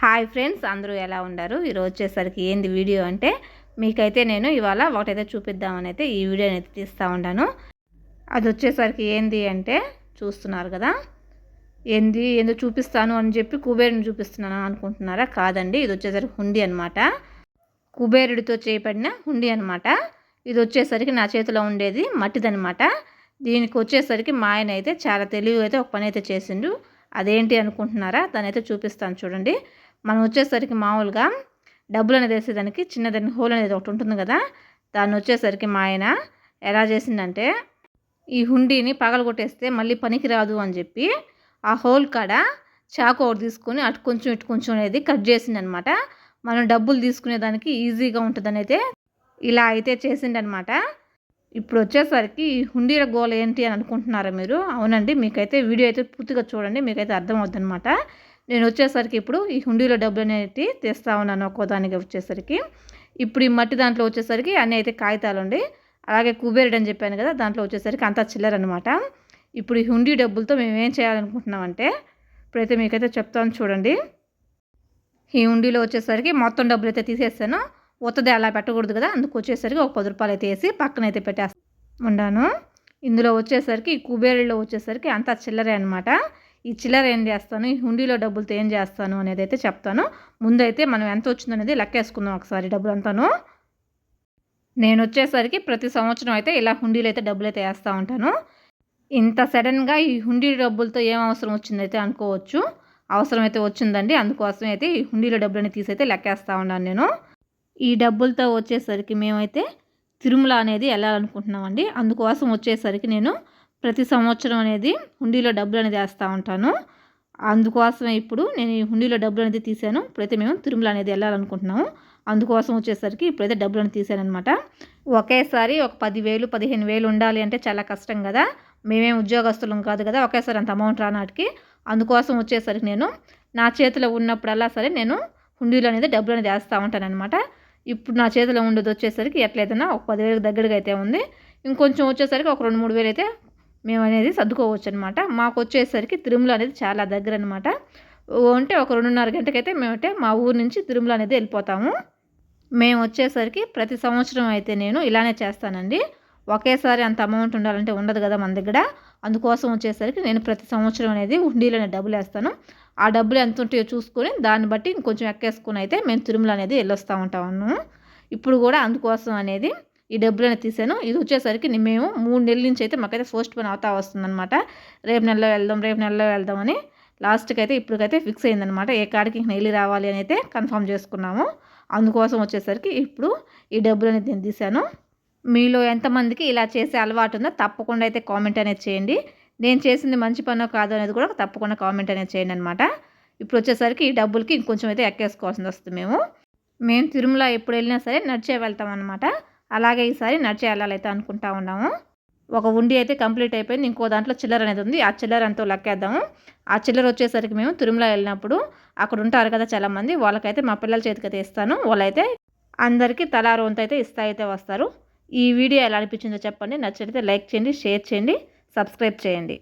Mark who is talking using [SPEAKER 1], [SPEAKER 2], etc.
[SPEAKER 1] Hi friends అందరూ ఎలా ఉన్నారు? ఈరోజు వచ్చేసరికి ఏంది వీడియో అంటే మీకైతే నేను ఇవాళ ఒకటైతే చూపిద్దామని అయితే ఈ వీడియోని అయితే తీస్తూ ఉంటాను అది వచ్చేసరికి ఏంది అంటే చూస్తున్నారు కదా? ఏంది ఏందో చూపిస్తాను అని చెప్పి కుబేరుని చూపిస్తున్నాను అనుకుంటున్నారా? కాదండి ఇది వచ్చేసరికి హుండీ అనమాట కుబేరుడితో చేయబడిన హుండీ అనమాట ఇది వచ్చేసరికి నా చేతిలో ఉండేది మట్టిదనమాట దీనికి వచ్చేసరికి మా ఆయన అయితే చాలా తెలివి అయితే ఒక పని అయితే చేసిండు. అదేంటి అనుకుంటున్నారా? దాని అయితే చూపిస్తాను చూడండి. మనం వచ్చేసరికి మామూలుగా డబ్బులు అనేది వేసేదానికి చిన్నదాన్ని హోల్ అనేది ఒకటి ఉంటుంది కదా దాన్ని వచ్చేసరికి మా ఆయన ఎలా చేసిందంటే ఈ హుండీని పగలగొట్టేస్తే మళ్ళీ పనికి రాదు అని చెప్పి ఆ హోల్ కాడ చాకు ఒకటి తీసుకొని అటు కొంచెం ఇటు కొంచెం అనేది కట్ చేసిందనమాట మనం డబ్బులు తీసుకునేదానికి ఈజీగా ఉంటుందని అయితే ఇలా అయితే చేసిండనమాట. ఇప్పుడు వచ్చేసరికి ఈ హుండీల గోల ఏంటి అని అనుకుంటున్నారా మీరు? అవునండి మీకైతే వీడియో అయితే పూర్తిగా చూడండి మీకైతే అర్థమవుతుంది అనమాట నేను వచ్చేసరికి ఇప్పుడు ఈ హుండీలో డబ్బులు అనేది తెస్తా ఉన్నాను ఒక్కోదానికి వచ్చేసరికి. ఇప్పుడు ఈ మట్టి దాంట్లో వచ్చేసరికి అన్నీ అయితే కాగితాలు ఉండి అలాగే కుబేరుడు అని చెప్పాను కదా దాంట్లో వచ్చేసరికి అంతా చిల్లర అనమాట ఇప్పుడు ఈ హుండీ డబ్బులతో మేము ఏం చేయాలనుకుంటున్నామంటే ఇప్పుడైతే మీకైతే చెప్తాను చూడండి. ఈ హుండీలో వచ్చేసరికి మొత్తం డబ్బులు అయితే తీసేస్తాను. ఒత్తది అలా పెట్టకూడదు కదా అందుకు వచ్చేసరికి ఒక పది రూపాయలు అయితే వేసి పక్కన అయితే పెట్టేస్తాను ఉండాను ఇందులో వచ్చేసరికి ఈ కుబేరులో వచ్చేసరికి అంతా చిల్లరే అనమాట ఈ చిల్లర ఏం చేస్తాను? ఈ హుండీలో డబ్బులతో ఏం చేస్తాను అనేది అయితే చెప్తాను. ముందైతే మనం ఎంత వచ్చిందనేది లెక్కేసుకుందాం ఒకసారి డబ్బులు అంతాను నేను వచ్చేసరికి ప్రతి సంవత్సరం అయితే ఇలా హుండీలో అయితే డబ్బులు అయితే వేస్తూ ఉంటాను. ఇంత సడన్గా ఈ హుండీ డబ్బులతో ఏం అవసరం వచ్చిందైతే అనుకోవచ్చు. అవసరం అయితే వచ్చిందండి. అందుకోసం అయితే ఈ హుండీలో డబ్బులని తీసైతే లెక్కేస్తూ ఉన్నాను నేను. ఈ డబ్బులతో వచ్చేసరికి మేమైతే తిరుమల అనేది వెళ్ళాలనుకుంటున్నామండి. అందుకోసం వచ్చేసరికి నేను ప్రతి సంవత్సరం అనేది హుండీలో డబ్బులు అనేది వేస్తూ ఉంటాను. అందుకోసమే ఇప్పుడు నేను ఈ హుండీలో డబ్బులు అనేది తీసాను ఇప్పుడైతే మేము తిరుమల అనేది వెళ్ళాలనుకుంటున్నాము. అందుకోసం వచ్చేసరికి ఇప్పుడైతే డబ్బులు అనేది తీసాను అనమాట ఒకేసారి ఒక పదివేలు పదిహేను వేలు ఉండాలి అంటే చాలా కష్టం కదా. మేమేం ఉద్యోగస్తులం కాదు కదా. ఒకేసారి అంత అమౌంట్ రానాటికి. అందుకోసం వచ్చేసరికి నేను నా చేతిలో ఉన్నప్పుడల్లా సరే నేను హుండీలో అనేది డబ్బులు అనేది వేస్తూ ఉంటాను అనమాట ఇప్పుడు నా చేతిలో ఉండేది వచ్చేసరికి ఎట్లయితేనా ఒక పదివేలకు దగ్గరగా అయితే ఉంది. ఇంకొంచెం వచ్చేసరికి ఒక రెండు మూడు వేలు అయితే మేము అనేది సర్దుకోవచ్చు అనమాట మాకు వచ్చేసరికి తిరుమల అనేది చాలా దగ్గర అనమాట అంటే ఒక రెండున్నర గంటకైతే మేమైతే మా ఊరు నుంచి తిరుమల అనేది వెళ్ళిపోతాము. మేము వచ్చేసరికి ప్రతి సంవత్సరం అయితే నేను ఇలానే చేస్తానండి. ఒకేసారి అంత అమౌంట్ ఉండాలంటే ఉండదు కదా మన దగ్గర. అందుకోసం వచ్చేసరికి నేను ప్రతి సంవత్సరం అనేది హుండీలోనే డబ్బులు వేస్తాను ఆ డబ్బులు ఎంత ఉంటాయో చూసుకొని దాన్ని బట్టి ఇంకొంచెం ఎక్కేసుకుని అయితే మేము తిరుమల అనేది వెళ్ళొస్తూ ఉంటాము. ఇప్పుడు కూడా అందుకోసం అనేది ఈ డబ్బులను తీసాను. ఇది వచ్చేసరికి మేము మూడు నెలల నుంచి అయితే మాకైతే పోస్ట్ పోన్ అవుతా వస్తుందన్నమాట. రేపు నెలలో వెళ్దాం రేపు నెలలో వెళ్దామని లాస్ట్కి అయితే ఇప్పటికైతే ఫిక్స్ అయిందనమాట ఏ కాడికి నెల్లి రావాలి అని అయితే కన్ఫర్మ్ చేసుకున్నాము. అందుకోసం వచ్చేసరికి ఇప్పుడు ఈ డబ్బులు అనేది నేను తీశాను మీలో ఎంతమందికి ఇలా చేసే అలవాటు ఉందో తప్పకుండా అయితే కామెంట్ అనేది చేయండి. నేను చేసింది మంచి పనో కాదో అనేది కూడా తప్పకుండా కామెంట్ అనేది చేయండి అనమాట ఇప్పుడు వచ్చేసరికి ఈ డబ్బులకి ఇంకొంచెం అయితే ఎక్కేసుకోవాల్సింది వస్తుంది మేము. మేము తిరుమల ఎప్పుడు వెళ్ళినా సరే నడిచే వెళ్తాం అనమాట అలాగే ఈసారి నడిచే వెళ్ళాలైతే అనుకుంటా ఉన్నాము. ఒక ఉండి అయితే కంప్లీట్ అయిపోయింది. ఇంకో దాంట్లో చిల్లర అనేది ఉంది. ఆ చిల్లర అంతా లెక్కేద్దాము. ఆ చిల్లర వచ్చేసరికి మేము తిరుమల వెళ్ళినప్పుడు అక్కడ ఉంటారు కదా చాలామంది వాళ్ళకైతే మా పిల్లల చేతికి అయితే ఇస్తాను. వాళ్ళైతే అందరికీ తలా వంత అయితే ఇస్తా అయితే వస్తారు. ఈ వీడియో ఎలా అనిపించిందో చెప్పండి. నచ్చితే లైక్ చేయండి షేర్ చేయండి సబ్స్క్రైబ్ చేయండి.